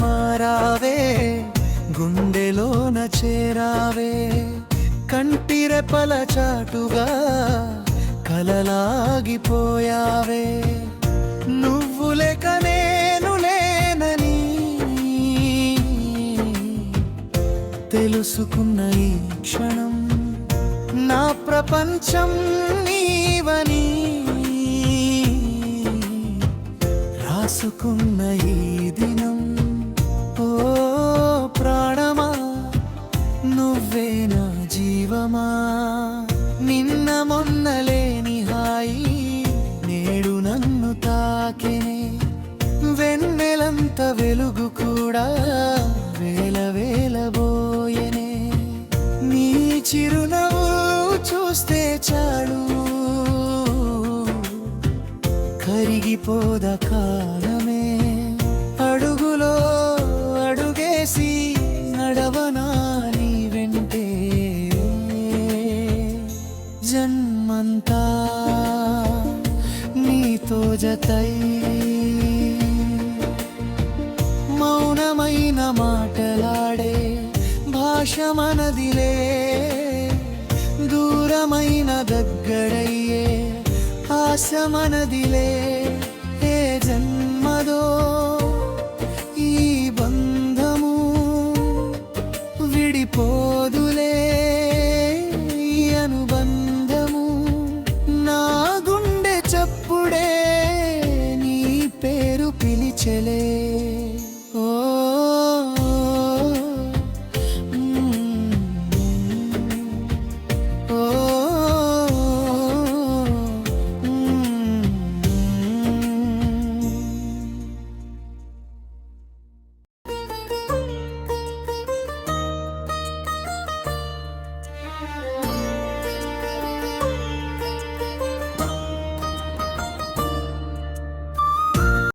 మారావే గుండెలోన చేరావే కంటిరెపల చాటుగా కలలాగిపోయావే. నువ్వు లేక నేను లేనని తెలుసుకున్న ఈ క్షణం నా ప్రపంచం నీవని రాసుకున్న ఈ దినం. ఓ ప్రాణమా నువ్వే నా జీవమా. నిన్న మొన్నలే కొంత వెలుగు కూడా వేల వేలబోయెనే నీ చిరునవ్వు చూస్తే చాలు. కరిగిపోద కాలమే. అడుగులో అడుగేసి నడవనా నీ వెంటే. జన్మంతా నీతో జతై భాష మనదిలే దూరమైన దగ్గరయ్యే ఆశ మనదిలే ఏ జన్మదో ఈ బంధము విడిపోదులే ఈ అనుబంధము నా గుండె చప్పుడే నీ పేరు పిలిచెలే.